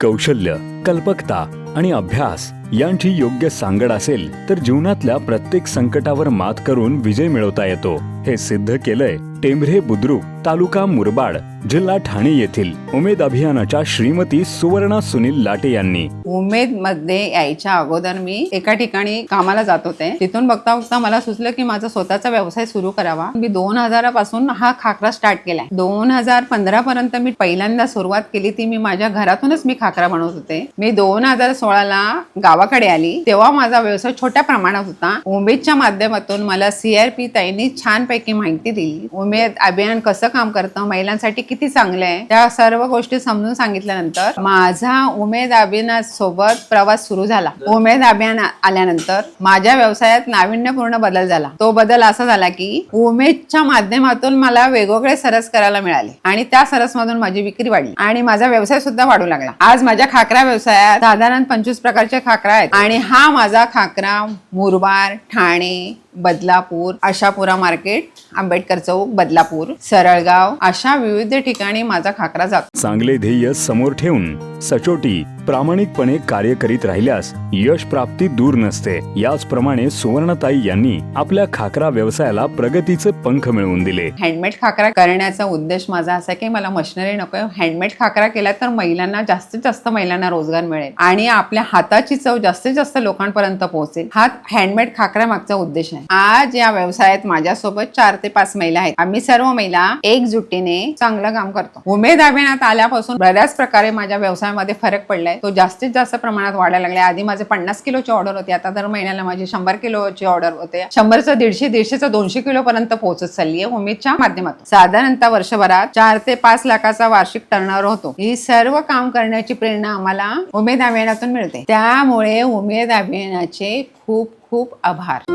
कौशल्य. कल्पकता आणि अभ्यास यांची योग्य सांगड असेल तर जीवनातल्या प्रत्येक संकटावर मात करून विजय मिळवता येतो. हे सिद्ध केलंय टेंभरे बुद्रुक तालुका मुरबाड जिल्हा ठाणे येथील उमेद अभियानाच्या श्रीमती सुवर्णा सुनील लाटे यांनी. उमेदमध्ये यायच्या अगोदर मी एका ठिकाणी कामाला जात होते. तिथून बघता बघता मला सुचलं की माझा स्वतःचा व्यवसाय सुरू करावा. मी दोन हजारापासून हा खाकरा स्टार्ट केलाय. दोन हजार पंधरा पर्यंत मी पहिल्यांदा सुरुवात केली ती मी माझ्या घरातूनच मी खाकरा बनवत होते. मी दोन हजार सोळाला गावाकडे आली तेव्हा माझा व्यवसाय छोट्या प्रमाणात होता. उमेदच्या माध्यमातून मला सीआरपी ताईंनी छानपैकी माहिती दिली. उमेद अभियान कसं काम करतं महिलांसाठी किती चांगलं आहे त्या सर्व गोष्टी समजून सांगितल्यानंतर माझा उमेद अभियानासोबत प्रवास सुरू झाला. उमेद अभियान आल्यानंतर माझ्या व्यवसायात नाविन्यपूर्ण बदल झाला. तो बदल असा झाला की उमेदच्या माध्यमातून मला वेगवेगळे सरस करायला मिळाले आणि त्या सरसमधून माझी विक्री वाढली आणि माझा व्यवसाय सुद्धा वाढू लागला. आज माझ्या खाकरा व्यवसायात साधारण पंचवीस प्रकारचे खाकरा आहेत. आणि हा माझा खाकरा मुरबाड ठाणे बदलापूर आशापुरा मार्केट आंबेडकर चौक बदलापूर सरळगाव अशा विविध ठिकाणी माझा खाकरा जातो. चांगले ध्येय समोर ठेवून सचोटी प्रामाणिकपणे कार्य करीत राहिल्यास यश प्राप्ती दूर नसते. याचप्रमाणे सुवर्णताई यांनी आपल्या खाकरा व्यवसायाला प्रगतीचे पंख मिळवून दिले. हँडमेड खाकरा करण्याचा उद्देश माझा असा की मला मशिनरी नको हँडमेड खाकरा केला तर महिलांना जास्तीत जास्त महिलांना रोजगार मिळेल. आणि आपल्या हाताची चव जास्तीत जास्त लोकांपर्यंत पोहोचेल. हा हँडमेड खाकरा मागचा उद्देश आहे. आज या व्यवसायात माझ्यासोबत चार ते पाच महिला आहेत. आम्ही सर्व महिला एकजुटीने चांगलं काम करतो. उमेद अभियानात आल्यापासून बऱ्याच प्रकारे माझ्या व्यवसायामध्ये फरक पडलाय. तो जास्तीत जास्त प्रमाणात वाढायला लागला आधी माझे पन्नास किलोची ऑर्डर होती. आता दर महिन्याला माझी शंभर किलोची ऑर्डर होते. शंभरचं दीडशे दीडशेचं दोनशे किलो पर्यंत पोहोचत चालली आहे उमेदच्या माध्यमातून. साधारणतः वर्षभरात चार ते पाच लाखाचा वार्षिक टर्नओव्हर होतो. ही सर्व काम करण्याची प्रेरणा आम्हाला उमेद अभियानातून मिळते. त्यामुळे उमेद अभियानाचे खूप खूप आभार.